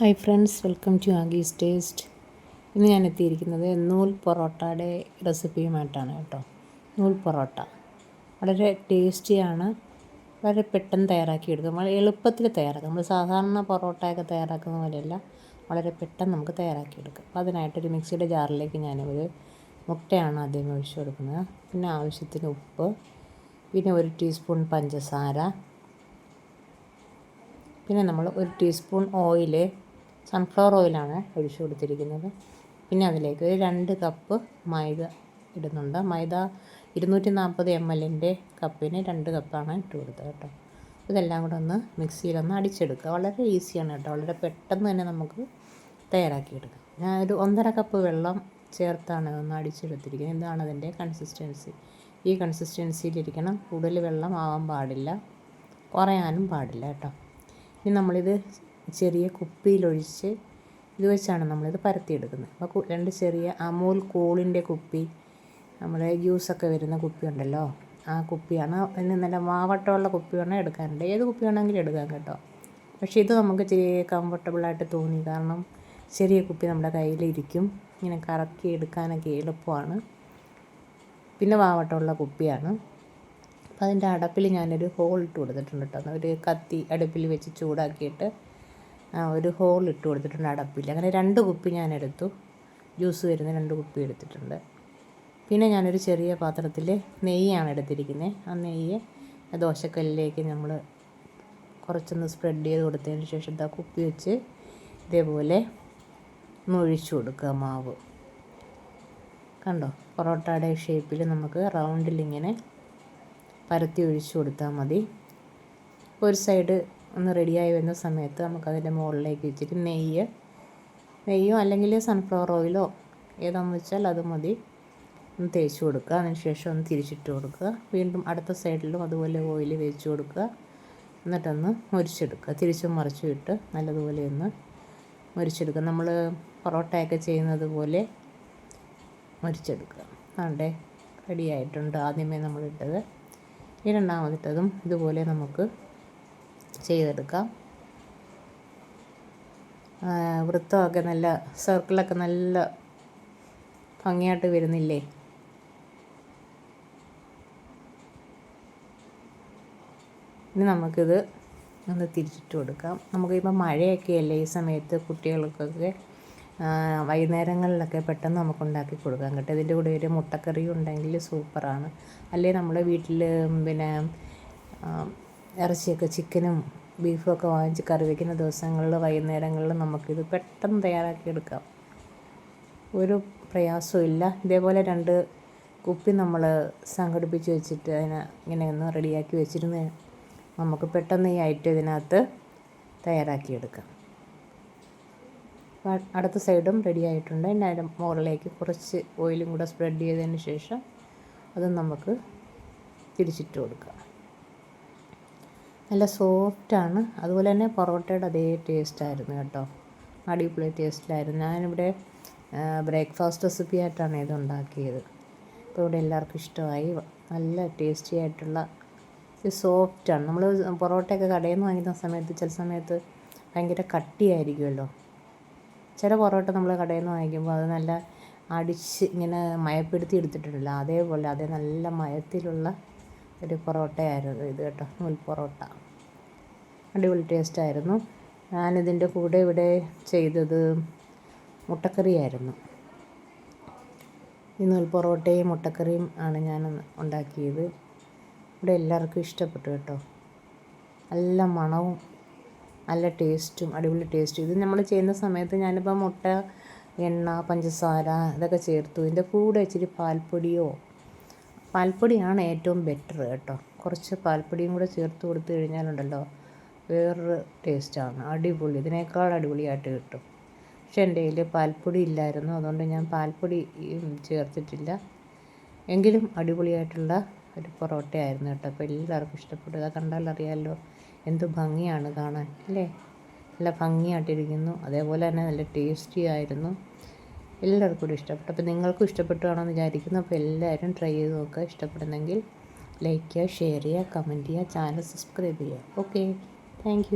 Hi friends welcome to ആഗീസ് taste ഇന്ന് ഞാൻ എത്തിയിരിക്കുന്നത് നൂൽ പൊറോട്ടയുടെ റെസിപ്പിയുമായിട്ടാണ് കേട്ടോ. നൂൽ പൊറോട്ട. വളരെ ടേസ്റ്റിയാണ്. വളരെ പെട്ടെന്ന് തയ്യാറാക്കിയെടുക്കും. വളരെ എളുപ്പത്തിൽ തയ്യാറാക്കാം. നമ്മൾ സാധാരണ പൊറോട്ടയൊക്കെ തയ്യാറാക്കുന്ന പോലെയല്ല. വളരെ പെട്ടെന്ന് നമുക്ക് തയ്യാറാക്കിയെടുക്കാം. അപ്പോൾ അതിനായിട്ടൊരു മിക്സിയുടെ ജാറിലേക്ക് ഞാനൊരു മുട്ടയാണ് ആദ്യം ഒഴിച്ചു കൊടുക്കുന്നത്. പിന്നെ ആവശ്യത്തിന് ഉപ്പ്. പിന്നെ ഒരു ടീസ്പൂൺ പഞ്ചസാര. പിന്നെ നമ്മൾ ഒരു ടീസ്പൂൺ ഓയിൽ സൺഫ്ലവർ ഓയിലാണ് ഒഴിച്ചു കൊടുത്തിരിക്കുന്നത്. പിന്നെ അതിലേക്ക് ഒരു രണ്ട് കപ്പ് മൈദ ഇടുന്നുണ്ട്. മൈദ ഇരുന്നൂറ്റി നാൽപ്പത് എം എല്ലിന്റെ കപ്പിന് രണ്ട് കപ്പാണ് ഇട്ട് കൊടുത്തത് കേട്ടോ. ഇതെല്ലാം കൂടെ ഒന്ന് മിക്സിയിലൊന്ന് അടിച്ചെടുക്കുക. വളരെ ഈസിയാണ് കേട്ടോ. വളരെ പെട്ടെന്ന് തന്നെ നമുക്ക് തയ്യാറാക്കിയെടുക്കാം. ഞാൻ ഒരു ഒന്നര കപ്പ് വെള്ളം ചേർത്താണ് ഇതൊന്ന് അടിച്ചെടുത്തിരിക്കുന്നത്. എന്താണ് അതിന്റെ കൺസിസ്റ്റൻസി ഈ കൺസിസ്റ്റൻസിയിലിരിക്കണം കൂടുതൽ വെള്ളം ആവാൻ പാടില്ല. കുറയാനും പാടില്ല കേട്ടോ. ഇനി നമ്മളിത് ചെറിയ കുപ്പിയിലൊഴിച്ച് ഇത് വെച്ചാണ് നമ്മളിത് പരത്തിയെടുക്കുന്നത്. അപ്പോൾ രണ്ട് ചെറിയ അമൂൽ കൂളിന്റെ കുപ്പി നമ്മുടെ ജ്യൂസൊക്കെ വരുന്ന കുപ്പി ഉണ്ടല്ലോ ആ കുപ്പിയാണ്. അതിന് നല്ല മാവട്ടമുള്ള കുപ്പി വേണം എടുക്കാനുണ്ട് ഏത് കുപ്പി വേണമെങ്കിലും എടുക്കാം കേട്ടോ. പക്ഷേ ഇത് നമുക്ക് ഇച്ചിരി കംഫർട്ടബിളായിട്ട് തോന്നി. കാരണം ചെറിയ കുപ്പി നമ്മുടെ കയ്യിലിരിക്കും. ഇങ്ങനെ കറക്കി എടുക്കാനൊക്കെ എളുപ്പമാണ്. പിന്നെ വാവട്ടമുള്ള കുപ്പിയാണ്. അപ്പോൾ അതിന്റെ അടപ്പിൽ ഞാനൊരു ഹോൾ ഇട്ട് കൊടുത്തിട്ടുണ്ട് കേട്ടോ. ഒരു കത്തി അടുപ്പിൽ വെച്ച് ചൂടാക്കിയിട്ട് ഒരു ഹോൾ ഇട്ട് കൊടുത്തിട്ടുണ്ട് അടപ്പിൽ അങ്ങനെ രണ്ട് കുപ്പി ഞാൻ എടുത്തു. ജ്യൂസ് വരുന്ന രണ്ട് കുപ്പി എടുത്തിട്ടുണ്ട്. പിന്നെ ഞാനൊരു ചെറിയ പാത്രത്തിൽ നെയ്യാണ് എടുത്തിരിക്കുന്നത് ആ നെയ്യ് ദോശക്കല്ലിലേക്ക് നമ്മൾ കുറച്ചൊന്ന് സ്പ്രെഡ് ചെയ്ത് കൊടുത്തതിന് ശേഷം ഇതാ കുപ്പി വെച്ച് ഇതേപോലെ ഒന്ന് ഒഴിച്ചു കൊടുക്കുക മാവ്. കണ്ടോ? പൊറോട്ടയുടെ ഷേപ്പിൽ നമുക്ക് റൗണ്ടിലിങ്ങനെ പരത്തി ഒഴിച്ചു കൊടുത്താൽ മതി. ഒരു സൈഡ് ഒന്ന് റെഡിയായി വരുന്ന സമയത്ത് നമുക്കതിന്റെ മുകളിലേക്ക് വെച്ചിട്ട് നെയ്യ് നെയ്യോ അല്ലെങ്കിൽ സൺഫ്ലവർ ഓയിലോ ഏതാണെന്ന് വെച്ചാൽ അത് മതി. ഒന്ന് തേച്ച് കൊടുക്കുക. അതിനുശേഷം ഒന്ന് തിരിച്ചിട്ട് കൊടുക്കുക. വീണ്ടും അടുത്ത സൈഡിലും അതുപോലെ ഓയിൽ തേച്ച് കൊടുക്കുക. എന്നിട്ടൊന്ന് മുരിച്ചെടുക്കുക. തിരിച്ചും മറിച്ചും ഇട്ട് നല്ലതുപോലെ ഒന്ന് മുരിച്ചെടുക്കുക. നമ്മൾ പൊറോട്ടയൊക്കെ ചെയ്യുന്നത് പോലെ മുരിച്ചെടുക്കുക. റെഡി ആയിട്ടുണ്ട് ആദ്യമേ നമ്മളിട്ടത്. ഈ രണ്ടാമതിട്ടതും ഇതുപോലെ നമുക്ക് ചെയ്തെടുക്കാം. വൃത്തമൊക്കെ നല്ല സർക്കിളൊക്കെ നല്ല ഭംഗിയായിട്ട് വരുന്നില്ലേ? ഇനി നമുക്കിത് ഒന്ന് തിരിച്ചിട്ട് കൊടുക്കാം. നമുക്കിപ്പോൾ മഴയൊക്കെയല്ലേ ഈ സമയത്ത് കുട്ടികൾക്കൊക്കെ വൈകുന്നേരങ്ങളിലൊക്കെ പെട്ടെന്ന് നമുക്ക് ഉണ്ടാക്കി കൊടുക്കാം. കേട്ടോ ഇതിന്റെ കൂടെ ഒരു മുട്ടക്കറിയും ഉണ്ടെങ്കിൽ സൂപ്പറാണ്. അല്ലെങ്കിൽ നമ്മൾ വീട്ടിൽ പിന്നെ ഇറച്ചിയൊക്കെ ചിക്കനും ബീഫും ഒക്കെ വാങ്ങിച്ച് കറി വയ്ക്കുന്ന ദിവസങ്ങളിൽ വൈകുന്നേരങ്ങളിൽ നമുക്കിത് പെട്ടെന്ന് തയ്യാറാക്കിയെടുക്കാം. ഒരു പ്രയാസവും ഇല്ല. ഇതേപോലെ രണ്ട് കുപ്പി നമ്മൾ സംഘടിപ്പിച്ച് വെച്ചിട്ട് അതിനെ ഇങ്ങനെ ഒന്ന് റെഡിയാക്കി വെച്ചിരുന്ന് നമുക്ക് പെട്ടെന്ന് ഈ ഐറ്റം ഇതിനകത്ത് തയ്യാറാക്കിയെടുക്കാം. അടുത്ത സൈഡും റെഡി ആയിട്ടുണ്ട്. ഇനി അതിന്റെ മുകളിലേക്ക് കുറച്ച് ഓയിലും കൂടെ സ്പ്രെഡ് ചെയ്തതിന് ശേഷം അത് നമുക്ക് തിരിച്ചിട്ട് കൊടുക്കാം. നല്ല സോഫ്റ്റാണ്. അതുപോലെ തന്നെ പൊറോട്ടയുടെ അതേ ടേസ്റ്റായിരുന്നു കേട്ടോ. അടിപൊളി ടേസ്റ്റിലായിരുന്നു. ഞാനിവിടെ ബ്രേക്ക്ഫാസ്റ്റ് റെസിപ്പി ആയിട്ടാണ് ഇത് ഉണ്ടാക്കിയത്. അപ്പോൾ ഇവിടെ എല്ലാവർക്കും ഇഷ്ടമായി. നല്ല ടേസ്റ്റി ആയിട്ടുള്ള സോഫ്റ്റാണ്. നമ്മൾ പൊറോട്ടയൊക്കെ കടയിൽ നിന്ന് വാങ്ങിക്കുന്ന സമയത്ത് ചില സമയത്ത് ഭയങ്കര കട്ടിയായിരിക്കുമല്ലോ. ചില പൊറോട്ട നമ്മൾ കടയിൽ നിന്ന് വാങ്ങിക്കുമ്പോൾ അത് നല്ല അടിച്ച് ഇങ്ങനെ മയപ്പെടുത്തി എടുത്തിട്ടുണ്ടല്ലോ അതേപോലെ അതേ നല്ല മയത്തിലുള്ള ഒരു പൊറോട്ടയായിരുന്നു ഇത് കേട്ടോ നൂൽ പൊറോട്ട. അടിപൊളി ടേസ്റ്റായിരുന്നു ഞാനിതിന്റെ കൂടെ ഇവിടെ ചെയ്തത് മുട്ടക്കറിയായിരുന്നു. ഈ നൂൽ പൊറോട്ടയും മുട്ടക്കറിയും ആണ് ഞാൻ ഉണ്ടാക്കിയത്. ഇവിടെ എല്ലാവർക്കും ഇഷ്ടപ്പെട്ടു കേട്ടോ. നല്ല മണവും നല്ല ടേസ്റ്റും അടിപൊളി ടേസ്റ്റും ഇത് നമ്മൾ ചെയ്യുന്ന സമയത്ത് ഞാനിപ്പോൾ മുട്ട എണ്ണ പഞ്ചസാര ഇതൊക്കെ ചേർത്തു. ഇതിന്റെ കൂടെ ഇച്ചിരി പാൽപ്പൊടിയോ പാൽപ്പൊടിയാണ് ഏറ്റവും ബെറ്റർ കേട്ടോ. കുറച്ച് പാൽപ്പൊടിയും കൂടെ ചേർത്ത് കൊടുത്തു കഴിഞ്ഞാലുണ്ടല്ലോ വേറൊരു ടേസ്റ്റാണ് അടിപൊളി. ഇതിനേക്കാൾ അടിപൊളിയായിട്ട് കിട്ടും. പക്ഷെ എന്റെ കയ്യിൽ പാൽപ്പൊടി ഇല്ലായിരുന്നു. അതുകൊണ്ട് ഞാൻ പാൽപ്പൊടി ചേർത്തിട്ടില്ല. എങ്കിലും അടിപൊളിയായിട്ടുള്ള ഒരു പൊറോട്ടയായിരുന്നു കേട്ടോ. അപ്പോൾ എല്ലാവർക്കും ഇഷ്ടപ്പെട്ടു. അത് കണ്ടാൽ അറിയാമല്ലോ എന്ത് ഭംഗിയാണ് കാണാൻ അല്ലേ? നല്ല ഭംഗിയായിട്ടിരിക്കുന്നു. അതേപോലെ തന്നെ നല്ല ടേസ്റ്റി ആയിരുന്നു. എല്ലാവർക്കും കൂടി ഇഷ്ടപ്പെട്ടു. അപ്പോൾ നിങ്ങൾക്കും ഇഷ്ടപ്പെട്ടുകയാണോ എന്ന് വിചാരിക്കുന്നു. അപ്പോൾ എല്ലാവരും ട്രൈ ചെയ്ത് നോക്കുക. ഇഷ്ടപ്പെടുന്നെങ്കിൽ ലൈക്ക് ചെയ്യുക ഷെയർ ചെയ്യുക കമന്റ് ചെയ്യുക ചാനൽ സബ്സ്ക്രൈബ് ചെയ്യുക. Okay thank